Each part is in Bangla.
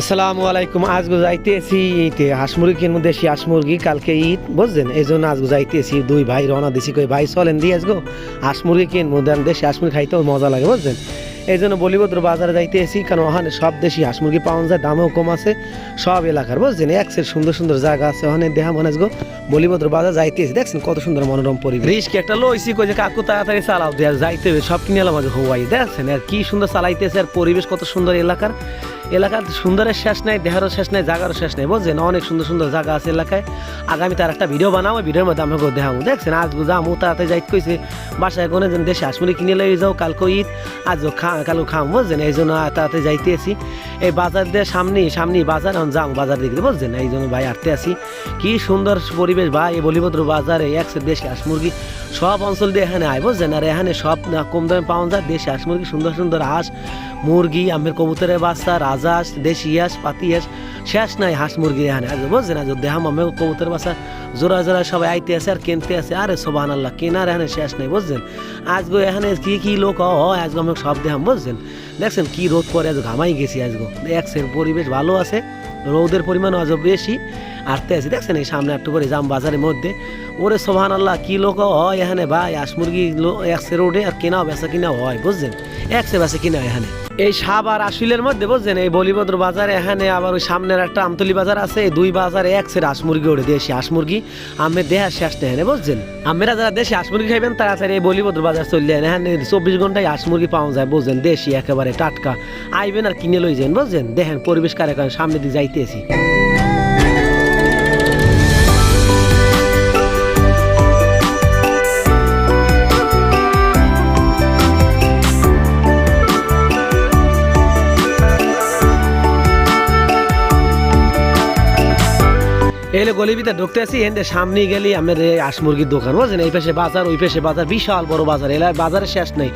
আসসালামু আলাইকুম, আজ যাইতেছি এইতে হাঁস মুরগি কিনবো দেশি হাঁস মুরগি কালকে ঈদ, বুঝছেন? এই জন্য আজ যাইতেছি, দুই ভাই রওনা দিছি, কই ভাই চলেন দিয়ে আজগো হাঁস মুরগি কিনবো দেন দেশি হাঁস মুরগি খাইতেও মজা লাগে, বুঝছেন? এই জন্য বলিভদ্র বাজারে যাইতেছি, কারণ ওখানে সব দেশি হাঁস মুরগি পাওয়া যায়, দামেও কম আছে, সব এলাকার, বুঝছেন? একসের সুন্দর সুন্দর জায়গা আছে, ওখানে দেখা মনে আজগো বলিভদ্র বাজার যাইতেছি, দেখছেন কত সুন্দর মনোরম পরিবেশ। রিস্ক একটা লইছি, কই যে কাকু তাড়াতাড়ি চালাও দেয়া যাইতে হবে, সব কিনে এলাম হওয়াই দেখছেন? আর কি সুন্দর চালাইতেছে, আর পরিবেশ কত সুন্দর এলাকার। এলাকার সুন্দরের শেষ নাই, দেহারও শেষ নাই, জাগারও শেষ নাই, বুঝছেন? অনেক সুন্দর সুন্দর জায়গা আছে এলাকায়। আগামী তার একটা ভিডিও বানাবো ভিডিওর মধ্যে আমাকে দেখাবো দেখছেন, আজ যাব তাড়াতাড়ি যাইতে কইছে, বাসায় কোনো যেন দেশে আসমুনি কিনে লই যাও, কালকে ঈদ আজ খা, কালকে খাম, বুঝছেন? এই জন্য যাইতে আছি। এই বাজার দিয়ে সামনে সামনে বাজার, এখন যাও বাজার দিকে, বুঝছেন? এই জন্য ভাই হাঁটতে আসি কি সুন্দর পরিবেশ ভাই, এই বলিভদ্র বাজারে একশো দেশি হাঁস মুরগি, সব অঞ্চল দিয়ে এখানে আয়, বুঝছেন? আর এখানে সব কম দামে পাওয়া যায়, দেশি হাঁস মুরগি, সুন্দর সুন্দর হাঁস, মুরগি, আমের কবুতরের বাচ্চা রাজা হাঁস দেশি হাঁস, পাতি হাঁস, শেষ নাই হাঁস মুরগি এখানে বুঝছেন? আজ দেহাম আমি কবুতরের বাচ্চা জোড়া জোড়া সবাই আইতে আছে আর কিনতে আছে। আরে সোবান আল্লাহ কেনার এখানে শেষ নেই, বুঝছেন? আজগো এখানে কি কি লোক হয় আজগো সব দেহাম বুঝছেন? দেখছেন কি রোদ পরে আজ ঘামাই গেছি আজগো। দেখছেন পরিবেশ ভালো আছে, রোদের পরিমাণ আজ বেশি আটতে আছি। দেখছেন এই সামনে একটু করে জাম বাজারের মধ্যে। ওরে সোহান আল্লাহ কি লোক হয় এখানে ভাই? হাঁস মুরগি একসে রোডে আর কেনাও, বেচা কিনা হয়, বুঝছেন? একসে বেচা কিনা এখানে। এই সাব আর আশুলের মধ্যে, বুঝছেন? এই বলিভদ্র বাজার এখানে আবার ওই সামনের একটা আমতলি বাজার আছে, এই দুই বাজারে একসের হাঁস মুরগি ওড়ে দেশি হাঁস মুরগি। আমের দেহার শেষ নেহেনে বুঝছেন? আমরা যারা দেশি হাঁস মুরগি খাইবেন তাড়াতাড়ি এই বলিভদ্র বাজার চললে এখানে চব্বিশ ঘন্টায় হাঁস মুরগি পাওয়া যায়, বুঝছেন? দেশি একেবারে টাটকা। আইবেন আর কিনে লই যান বুঝছেন? দেখেন, পরিবেশ কারে সামনে দিয়ে যাইতেছি। এলে গলিবিতে ঢুকতে আসি এনতে সামনে গেলি আমাদের এই হাঁস মুরগির দোকান, বুঝছেন? এই পাশে বাজার, ওই পাশে বাজার, বিশাল বড় বাজার। এলাকায় বাজারে শেষ নেই।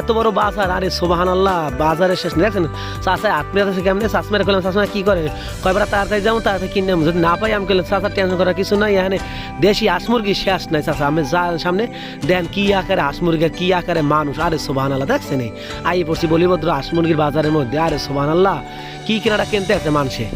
এত বড় বাজার, আরে সোবাহান আল্লাহ বাজারে শেষ নেই। দেখছেন? চাষায় আত্মীয় আছে কেমন? চাষমেরা করলাম চাষমেরা কি করে কয়বার তাড়াতাড়ি যাব, তাড়াতাড়ি কিনে। যদি না পাই, আমি চাষার টেনশন করার কিছু নাই, এখানে দেশি হাঁস মুরগি শেষ নাই চাষা আমি যা সামনে দেন, কি আকারে হাঁস মুরগি কি আকারে মানুষ, আরে সোবাহান আল্লাহ দেখছেন? এই আই পড়ছি বলিভদ্র হাঁস মুরগির বাজারের মধ্যে, আরে সোবাহান আল্লাহ কি কেনাটা কিনতে আছে মানুষে?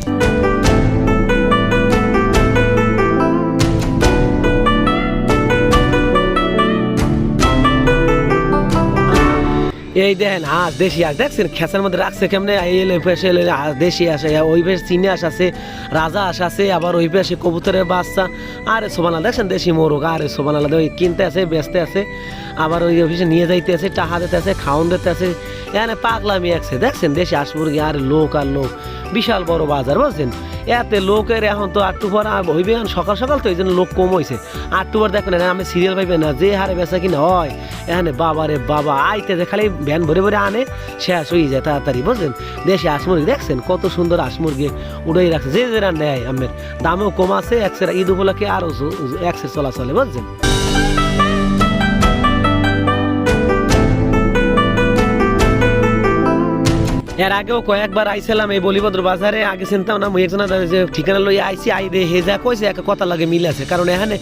এই দেখেন হাঁস দেশি হাঁস দেখছেন? খেসার মধ্যে রাখছে কেমনে? এলে পেশে এলে হাঁস দেশি আসে ওই পেশে চিনি হাঁস আছে, রাজা হাঁস আছে, আবার ওই পেশে কবুতরের বাচ্চা। আরে সোবানালা দেখছেন দেশি মোরগ? আরে সোবানালা ওই কিনতে আছে, বেচতে আছে, আবার ওই অফিসে নিয়ে যাইতে আছে, টাকা দিতে আছে, খাওয়ান দিতে আছে। এখানে পাগলামি আছে দেখছেন? দেশি হাঁস মুরগি, আর লোক আর লোক। বিশাল বড় বাজার, বুঝছেন? এতে লোকের এখন তো আটটু পর হইবে এখন সকাল সকাল তো, এই জন্য লোক কম হয়েছে আটটু পর দেখবেন না আমি সিরিয়াল পাইবে না, যে হারে বেচা কিনা হয়, এখানে বাবা রে বাবা, আইতে যে খালি ভ্যান ভরে ভরে আনে, শেষ হয়ে যায় তাড়াতাড়ি বুঝলেন দেশে মুরগি, দেখছেন? কত সুন্দর মুরগি উড়াই রাখছে, যে যেটা নেয় আমের। দামও কম আছে একসের ঈদ উপলক্ষে আরও একসের চলাচলে, বুঝছেন? এর আগেও কয়েকবার আইছিলাম এই বলিভদ্র বাজারে। আগে চিনতাম না, মুই একজন যে ঠিকানা লই আইছি, আই দে হেজা কইছে একটা কথা লাগে মিল আছে। কারণ এখানে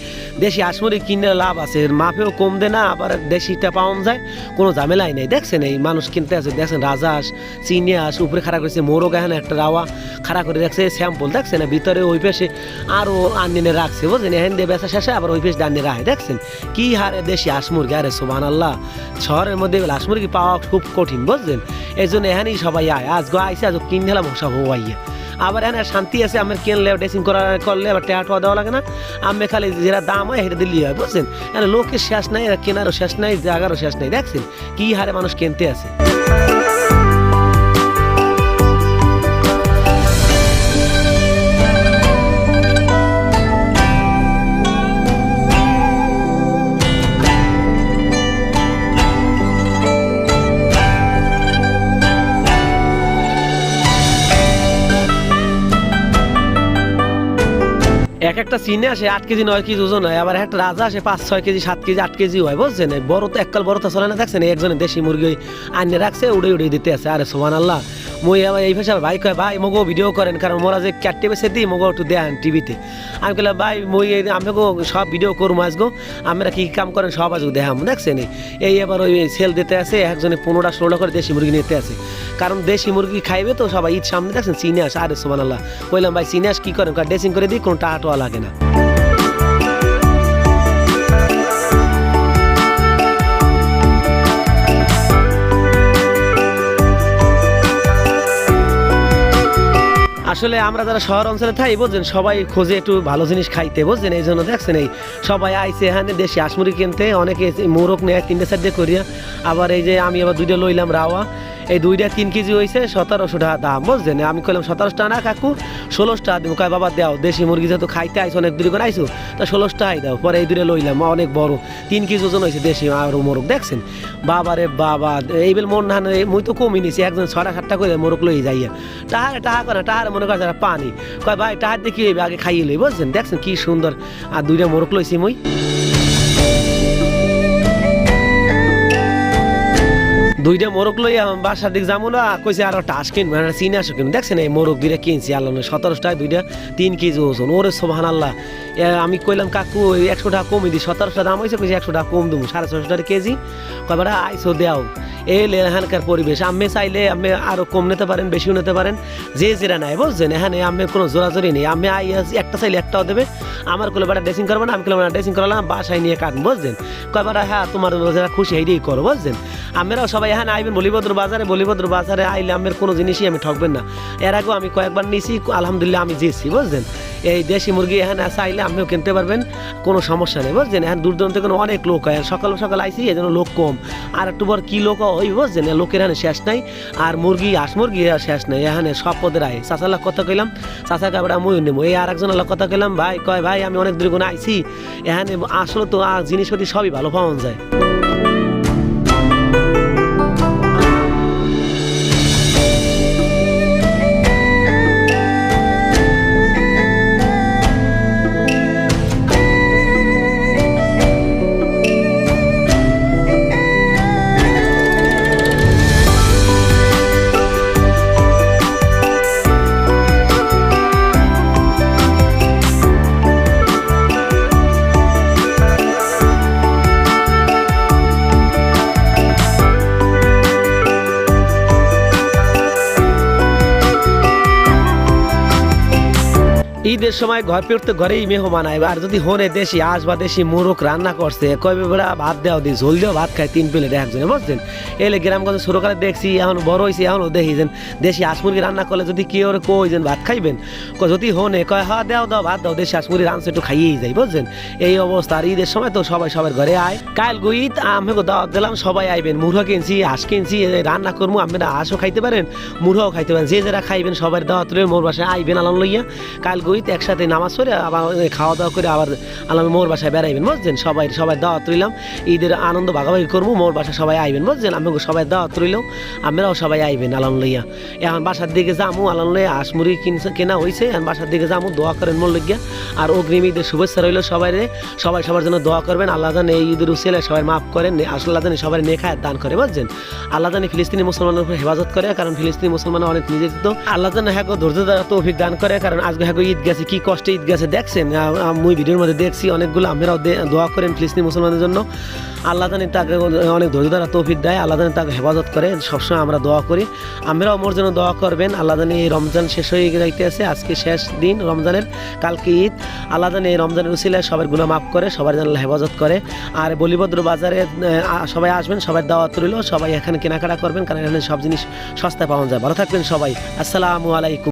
দেশি আসমরি কিনে লাভ আছে। মাপেও কম দে না, আবার দেশিটা পাওয়া যায়। কোনো ঝামেলাই নেই। দেখছেন এই মানুষ কিনতে আছে, দেখছেন রাজাস চিনি আস, উপরে খাড়া করেছে মোরগ, এখানে একটা রাওয়া খাড়া করে রাখছে, স্যাম্পল, দেখছেন? ভিতরে ওই পেশে আরও আনিনে রাখছে বুঝলেন এখান দিয়ে বেচা শেষে আবার ওই পেশ ডানিয়ে রাখে দেখছেন? কি হারে দেশি আসমুরগি, আরে সুবান আল্লাহ শহরের মধ্যে আসমুরগি পাওয়া খুব কঠিন বুঝলেন এই জন্য এখানেই সবাই আয়, আজ গো আইসে, আজ কিন দিলাম সব হওয়াইয়া আবার এনে শান্তি আছে, আমার কিনলে ড্রেসিং করা করলে আবার টেয়া টোয়া দেওয়া লাগে না? আমি খালি যেটা দাম হয়, সেটা দিল্লি হয়, বুঝছেন? এনে লোকের শেষ নাই কেনারও শেষ নাই, জাগারও শেষ নাই, দেখছেন? কি হারে মানুষ কিনতে আছে? এক একটা চিনে আসে আট কেজি, নয় কেজি ওজন হয়, আবার একটা রাজা আসে পাঁচ, ছয় কেজি, সাত কেজি, আট কেজি হয়, বুঝছেন? বড় তো এককাল বড় তো চলে না, দেখছেন? একজনে দেশি মুরগি আনিয়ে রাখছে, উড়ে উড়ে দিতে আছে। আরে সোমান আল্লাহ মুই আবার এই ভাষা ভাই কয়, ভাই মগো ভিডিও করেন কারণ মোরা যে ক্যাটে বেসে দিই মগো একটু দেন টিভিতে আমি বললাম ভাই, মুই এই- আমি সব ভিডিও করব আজগো। আমরা কি কাম করেন সব আজগো দেখাম, দেখছেন এই? এবার ওই সেল দিতে আছে, একজনে পনেরোটা ষোলোটা করে দেশি মুরগি নিতে আছে। কারণ দেশি মুরগি খাইবে তো সবাই ঈদ সামনে, দেখছেন? চিনে আস, আরে সোমান আল্লাহ বললাম ভাই, চিনে কি করেন? ড্রেসিং করে দিই, কোনো টাকা লাগে না। আসলে আমরা যারা শহর অঞ্চলে থাই, বুঝছেন? সবাই খোঁজে একটু ভালো জিনিস খাইতে, বুঝছেন? এই জন্য দেখছেন এই সবাই আইসে এখানে দেশি হাঁস মুরগি কিনতে, অনেকে মোরগ নেয় তিনটে চারটে করিয়া, আবার এই যে আমি আবার দুইটা লইলাম রাওয়া। এই দুইটা তিন কেজি হয়েছে সতেরোশো টাকা দাম, বুঝছেন? আমি কইলাম, সতেরোশো টাকা না কাকু, ষোলোশো টাকা দিব। কয়, বাবা, দাও, দেশি মুরগি যেহেতু খাইতে আইসো অনেক দূরে করে আইসো তা ষোলোশো টাকাই দাও। পরে এই দূরে লইলাম অনেক বড়। তিন কেজি ওজন হয়েছে দেশি আর মোরগ, দেখছেন? বাবা রে বাবা, এই বেল মন না মুই তো কমই নিছি, একজন ছটা সাতটা করে মোরগ লই যাইয়া। টাহারে, টাহা করে, টাহারে মনে করে পানি। কয়, ভাই, টাহার দেখি আগে খাইয়ে লই, বুঝছেন? দেখছেন কি সুন্দর। আর দুইটা মোরগ লইছি মুই। দুইটা মোরগ লই আমার বাসার দিক যাব না, কইছে আরও টাস কিনবো না চিনে আসো কিনবো। দেখছেন এই মোরগ দুইটা কিনছি আল্লাহ সতেরোশো টাকা দুইটা, তিন কেজি ওজন। ওরে সোহান আল্লাহ আমি কইলাম, কাকু একশো টাকা কমই দিই সতেরোশো দাম হয়েছে কইছে একশো টাকা কম দেবো, সাড়ে ছশো টাকা কেজি। কয়বার আইসো, দেও। এই এখানকার পরিবেশ আমি চাইলে আমি আরও কম নিতে পারেন, বেশিও নিতে পারেন। যে যেটা নাই বুঝছেন? এখানে আমি কোনো জোরাজোরি নেই। আমি আই একটা চাইলে একটাও দেবে। আমার কোনো বেটা ড্রেসিং করব না? আমি কোনো ড্রেসিং করালাম, বাসায় নিয়ে কাটন বুঝছেন? কয়বার হ্যাঁ তোমার যারা খুশি এইটাই করো, বুঝছেন? আমরাও সবাই এখানে আইবেন বলিভদ্র বাজারে বলিভদ্র বাজারে আইলে আমের কোনো জিনিসই আমি ঠকবেন না। এর আগেও আমি কয়েকবার নিছি, আলহামদুলিল্লাহ আমি জিতছি, বুঝছেন? এই দেশি মুরগি এখানে আসা আইলে আপনিও কিনতে পারবেন, কোনো সমস্যা নেই, বুঝছেন? এখন দূর দূরান্ত কোনো অনেক লোক হয় সকাল সকাল আইসি এই জন্য লোক কম। আর একটু পর কি লোক ওই বুঝছেন? লোকের এখানে শেষ নাই, আর মুরগি, হাঁস মুরগি শেষ নাই, এখানে সব পদের আয়। চাচার কথা কইলাম চাচা কাপড়া মই নেব। এই আর একজন কথা কইলাম, ভাই, কয়, ভাই, আমি অনেক দূর কোনো আইছি, এখানে আসলে তো আর জিনিসপাতি সবই ভালো পাওয়া যায়। ঈদের সময় ঘর ফিরতে ঘরেই মেহমান আইবে। আর যদি হনে দেশি আঁশ বা দেশি মুরগ রান্না করছে কবে বেড়া, ভাত দেওয়া দিই ঝোল দেওয়া ভাত খায় তিন প্লেট একজনে বুঝছেন? এলে গ্রামগঞ্জে ছোটকালে দেখছি, এখন বড় হয়েছি এখনও দেখি যেন দেশি হাঁস মুরগি রান্না করলে যদি কেউ কই যেন ভাত খাইবেন? যদি হনে কয় হ্যাঁ দেও, দাও, ভাত দাও, দেশি হাঁস মুরগি রান্না একটু খাইয়েই যাই, বুঝছেন? এই অবস্থা। আর ঈদের সময় তো সবাই সবার ঘরে আয়। কাল গো ঈদ আমি দাওয়াত দিলাম, সবাই আইবেন। মুরগা কিনছি হাঁস কিনছি রান্না করব আপনারা হাঁসও খাইতে পারেন, মুরগাও খাইতে পারেন। যে যারা খাইবেন সবার দাওয়াত মোর বাসায় আইবেন আলম লইয়া। কাল গইত একসাথে নামাজ পড়ে আবার খাওয়া দাওয়া করে আবার আলাম মোর বাসায় বেড়াইবেন, বুঝছেন? সবাই সবাই দাওয়াত রইলাম। ঈদের আনন্দ ভাগাভাগি করব, মোর বাসায় সবাই আইবেন, বুঝছেন? আমি সবাই দাওয়াত রইলাম, আমরাও সবাই আইবেন আলাম লইয়া। এখন বাসার দিকে যামু আলাম লইয়া হাঁস মুরগি কিনছে, কেনা হয়েছে এখন বাসার দিকে যামু, দোয়া করেন মোর লইয়া আর অগ্রিম ঈদের শুভেচ্ছা রইল সবাই সবাই সবার জন্য দোয়া করবেন, আল্লাহ জানে এই ঈদের উসিলে সবাই মাফ করেন আল্লাহ জানে সবাই নেখায় দান করে, বুঝছেন? আল্লাহ জানে ফিলিস্তিনি মুসলমানের উপর হেফাজত করে, কারণ ফিলিস্তিনি মুসলমান অনেক নির্যাতিত। আল্লাহ জানে হ্যাঁ ধৈর্য দ্বারা তৌফিক দান করে, কারণ আজকে হ্যাঁ ঈদ গেছে কি কষ্টে ঈদ গেছে দেখছেন? আ- আ- মুই ভিডিওর মধ্যে দেখছি অনেকগুলো আমরাও দোয়া করেন ফিলিস্তিনি মুসলমানদের জন্য। আল্লাহ জানে তাকে অনেক ধৈর্য দ্বারা তৌফিক দেয়, আল্লাহ জানে তাকে হেফাজত করে, সবসময় আমরা দোয়া করি। আমরাও মোর জন্য দোয়া করবেন, আল্লাহ এই রমজান শেষ হয়ে যাইতে আছে, আজকে শেষ দিন রমজানের, কালকে ঈদ। আল্লাহ জানে এই রমজানের উসিলায় সবারগুলো মাফ করে, সবার আল্লাহ হেফাজত করে। আর বলিভদ্র বাজারে সবাই আসবেন, সবাই দাওয়াত রইল, সবাই এখানে কেনাকাটা করবেন, কারণ এখানে সব জিনিস সস্তায় পাওয়া যায়। ভালো থাকবেন সবাই। আসসালামু আলাইকুম।